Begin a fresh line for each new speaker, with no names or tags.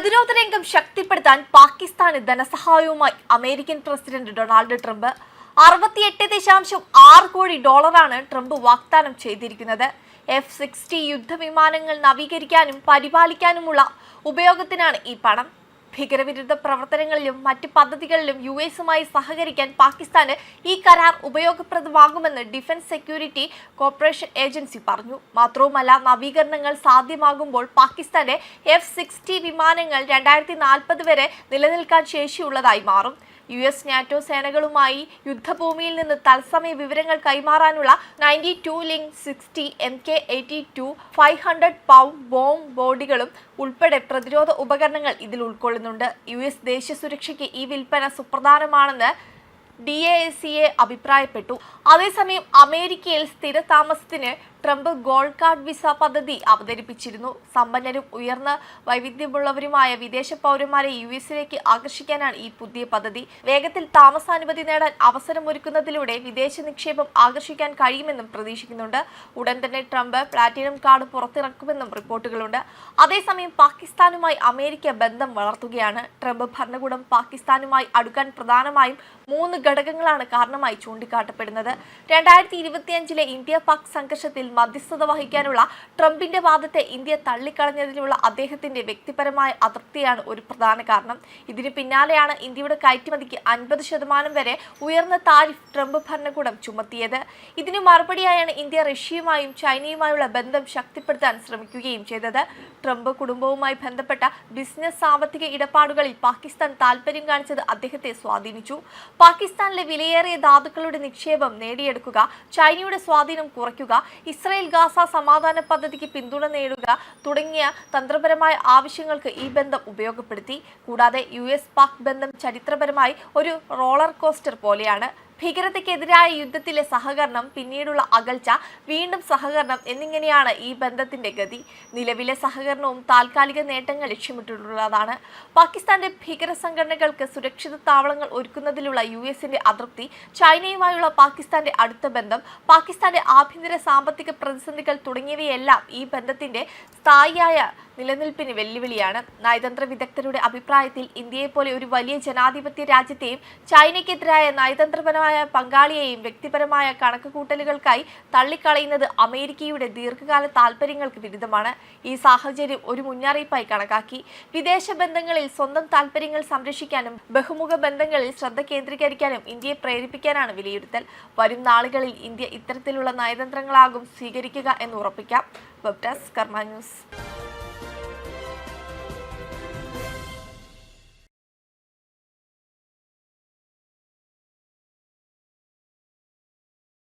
പ്രതിരോധ രംഗം ശക്തിപ്പെടുത്താൻ പാകിസ്ഥാന് ധനസഹായവുമായി അമേരിക്കൻ പ്രസിഡന്റ് ഡൊണാൾഡ് ട്രംപ് അറുപത്തിയെട്ട് ദശാംശം ആറ് കോടി ഡോളറാണ് ട്രംപ് വാഗ്ദാനം ചെയ്തിരിക്കുന്നത്. എഫ് സിക്സ്റ്റി യുദ്ധവിമാനങ്ങൾ നവീകരിക്കാനും പരിപാലിക്കാനുമുള്ള ഉപയോഗത്തിനാണ് ഈ പണം. ഭീകരവിരുദ്ധ പ്രവർത്തനങ്ങളിലും മറ്റ് പദ്ധതികളിലും യു എസുമായി സഹകരിക്കാൻ പാകിസ്ഥാന് ഈ കരാർ ഉപയോഗപ്രദമാകുമെന്ന് ഡിഫൻസ് സെക്യൂരിറ്റി കോർപ്പറേഷൻ ഏജൻസി പറഞ്ഞു. മാത്രവുമല്ല നവീകരണങ്ങൾ സാധ്യമാകുമ്പോൾ പാകിസ്ഥാന്റെ എഫ് സിക്സ്റ്റി വിമാനങ്ങൾ രണ്ടായിരത്തി നാൽപ്പത് വരെ നിലനിൽക്കാൻ ശേഷിയുള്ളതായി മാറും. യു എസ് നാറ്റോ സേനകളുമായി യുദ്ധഭൂമിയിൽ നിന്ന് തത്സമയ വിവരങ്ങൾ കൈമാറാനുള്ള ninety two link sixty M K eighty two five hundred pound bomb ബോഡികളും ഉൾപ്പെടെ പ്രതിരോധ ഉപകരണങ്ങൾ ഇതിൽ ഉൾക്കൊള്ളുന്നുണ്ട്. യു എസ് ദേശീയ സുരക്ഷയ്ക്ക് ഈ വിൽപ്പന സുപ്രധാനമാണെന്ന് ഡി എ സി എ അഭിപ്രായപ്പെട്ടു. അതേസമയം അമേരിക്കയിൽ സ്ഥിരതാമസത്തിന് ട്രംപ് ഗോൾഡ് കാർഡ് വിസ പദ്ധതി അവതരിപ്പിച്ചിരുന്നു. സമ്പന്നരും ഉയർന്ന വൈവിധ്യമുള്ളവരുമായ വിദേശ പൗരന്മാരെ യു എസിലേക്ക് ആകർഷിക്കാനാണ് ഈ പുതിയ പദ്ധതി. വേഗത്തിൽ താമസാനുമതി നേടാൻ അവസരമൊരുക്കുന്നതിലൂടെ വിദേശ നിക്ഷേപം ആകർഷിക്കാൻ കഴിയുമെന്നും പ്രതീക്ഷിക്കുന്നുണ്ട്. ഉടൻ തന്നെ ട്രംപ് പ്ലാറ്റിനം കാർഡ് പുറത്തിറക്കുമെന്നും റിപ്പോർട്ടുകളുണ്ട്. അതേസമയം പാകിസ്ഥാനുമായി അമേരിക്ക ബന്ധം വളർത്തുകയാണ്. ട്രംപ് ഭരണകൂടം പാകിസ്ഥാനുമായി അടുക്കാൻ പ്രധാനമായും മൂന്ന് ഘടകങ്ങളാണ് കാരണമായി ചൂണ്ടിക്കാട്ടപ്പെടുന്നത്. രണ്ടായിരത്തി ഇരുപത്തിയഞ്ചിലെ ഇന്ത്യ പാക് സംഘർഷത്തിൽ മധ്യസ്ഥത വഹിക്കാനുള്ള ട്രംപിന്റെ വാദത്തെ ഇന്ത്യ തള്ളിക്കളഞ്ഞതിനുള്ള അദ്ദേഹത്തിന്റെ വ്യക്തിപരമായ അതൃപ്തിയാണ് ഒരു പ്രധാന കാരണം. ഇതിന് പിന്നാലെയാണ് ഇന്ത്യയുടെ കയറ്റുമതിക്ക് അൻപത് ശതമാനം വരെ ഉയർന്ന താരിഫ് ട്രംപ് ഭരണകൂടം ചുമത്തിയത്. ഇതിന് മറുപടിയായാണ് ഇന്ത്യ റഷ്യയുമായും ചൈനയുമായുള്ള ബന്ധം ശക്തിപ്പെടുത്താൻ ശ്രമിക്കുകയും ചെയ്തത്. ട്രംപ് കുടുംബവുമായി ബന്ധപ്പെട്ട ബിസിനസ് സാമ്പത്തിക ഇടപാടുകളിൽ പാകിസ്ഥാൻ താൽപര്യം കാണിച്ചത് അദ്ദേഹത്തെ സ്വാധീനിച്ചു. പാകിസ്ഥാനിലെ വിലയേറിയ ധാതുക്കളുടെ നിക്ഷേപം നേടിയെടുക്കുക ചൈനയുടെ സ്വാധീനം കുറയ്ക്കുക ഇസ്രായേൽ ഗാസ സമാധാന പദ്ധതിക്ക് പിന്തുണ നേടുക തുടങ്ങിയ തന്ത്രപരമായ ആവശ്യങ്ങൾക്ക് ഈ ബന്ധം ഉപയോഗപ്പെടുത്തി. കൂടാതെ യു എസ് പാക് ബന്ധം ചരിത്രപരമായി ഒരു റോളർ കോസ്റ്റർ പോലെയാണ് ഭീകരതയ്ക്കെതിരായ യുദ്ധത്തിലെ സഹകരണം പിന്നീടുള്ള അകൽച്ച വീണ്ടും സഹകരണം എന്നിങ്ങനെയാണ് ഈ ബന്ധത്തിന്റെ ഗതി. നിലവിലെ സഹകരണവും താൽക്കാലിക നേട്ടങ്ങൾ ലക്ഷ്യമിട്ടിട്ടുള്ളതാണ് പാകിസ്ഥാന്റെ ഭീകര സംഘടനകൾക്ക് സുരക്ഷിത താവളങ്ങൾ ഒരുക്കുന്നതിലുള്ള യു എസിന്റെ അതൃപ്തി ചൈനയുമായുള്ള പാകിസ്ഥാന്റെ അടുത്ത ബന്ധം പാകിസ്ഥാന്റെ ആഭ്യന്തര സാമ്പത്തിക പ്രതിസന്ധികൾ തുടങ്ങിയവയെല്ലാം ഈ ബന്ധത്തിന്റെ സ്ഥായിയായ നിലനിൽപ്പിന് വെല്ലുവിളിയാണ്. നയതന്ത്ര വിദഗ്ധരുടെ അഭിപ്രായത്തിൽ ഇന്ത്യയെപ്പോലെ ഒരു വലിയ ജനാധിപത്യ രാജ്യത്തെയും ചൈനയ്ക്കെതിരായ നയതന്ത്രപരമായ പങ്കാളിയെയും വ്യക്തിപരമായ കണക്കുകൂട്ടലുകൾക്കായി തള്ളിക്കളയുന്നത് അമേരിക്കയുടെ ദീർഘകാല താൽപ്പര്യങ്ങൾക്ക് വിരുദ്ധമാണ്. ഈ സാഹചര്യം ഒരു മുന്നറിയിപ്പായി കണക്കാക്കി. വിദേശ ബന്ധങ്ങളിൽ സ്വന്തം താൽപ്പര്യങ്ങൾ സംരക്ഷിക്കാനും ബഹുമുഖ ബന്ധങ്ങളിൽ ശ്രദ്ധ കേന്ദ്രീകരിക്കാനും ഇന്ത്യയെ പ്രേരിപ്പിക്കാനാണ് വിലയിരുത്തൽ. വരും നാളുകളിൽ ഇന്ത്യ ഇത്തരത്തിലുള്ള നയതന്ത്രങ്ങളാകും സ്വീകരിക്കുക എന്ന് ഉറപ്പിക്കാം. വെബ് കർമ്മ ന്യൂസ്.